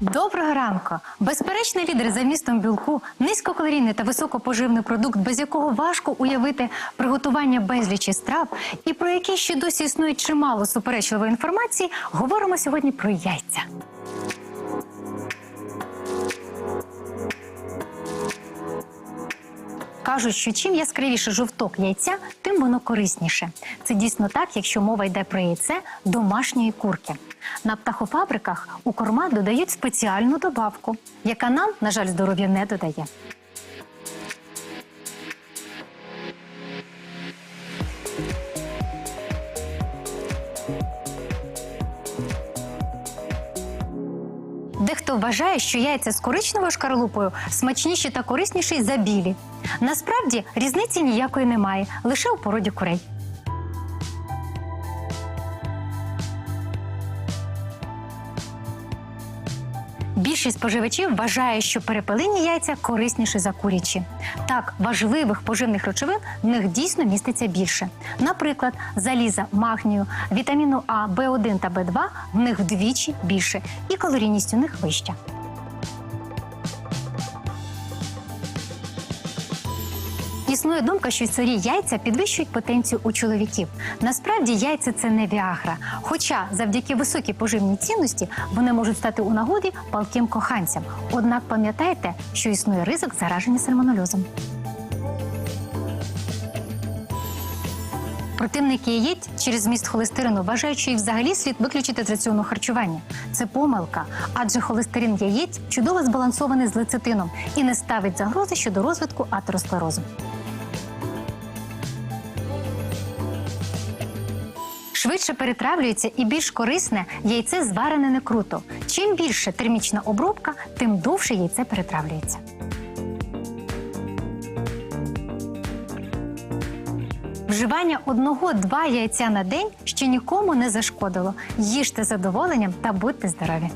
Доброго ранку! Безперечний лідер за містом білку, низькокалорійний та високопоживний продукт, без якого важко уявити приготування безлічі страв, і про який ще досі існує чимало суперечливої інформації, говоримо сьогодні про яйця. Кажуть, що чим яскравіше жовток яйця, тим воно корисніше. Це дійсно так, якщо мова йде про яйце домашньої курки. На птахофабриках у корма додають спеціальну добавку, яка нам, на жаль, здоров'я не додає. Дехто вважає, що яйця з коричневою шкарлупою смачніші та корисніші за білі. Насправді різниці ніякої немає, лише у породі курей. Більшість споживачів вважає, що перепелині яйця корисніші за курячі. Так, важливих поживних речовин в них дійсно міститься більше. Наприклад, заліза, магнію, вітаміну А, В1 та В2 в них вдвічі більше, і калорійність у них вища. Існує думка, що сирі яйця підвищують потенцію у чоловіків. Насправді яйця це не віагра. Хоча завдяки високій поживній цінності вони можуть стати у нагоді палким коханцям. Однак пам'ятайте, що існує ризик зараження сальмонельозом. Противники яєць через зміст холестерину вважають, що їх взагалі слід виключити з раціону харчування. Це помилка, адже холестерин яєць чудово збалансований з лецитином і не ставить загрози щодо розвитку атеросклерозу. Швидше перетравлюється і більш корисне яйце зварене не круто. Чим більше термічна обробка, тим довше яйце перетравлюється. Вживання одного-два яйця на день ще нікому не зашкодило. Їжте задоволенням та будьте здорові!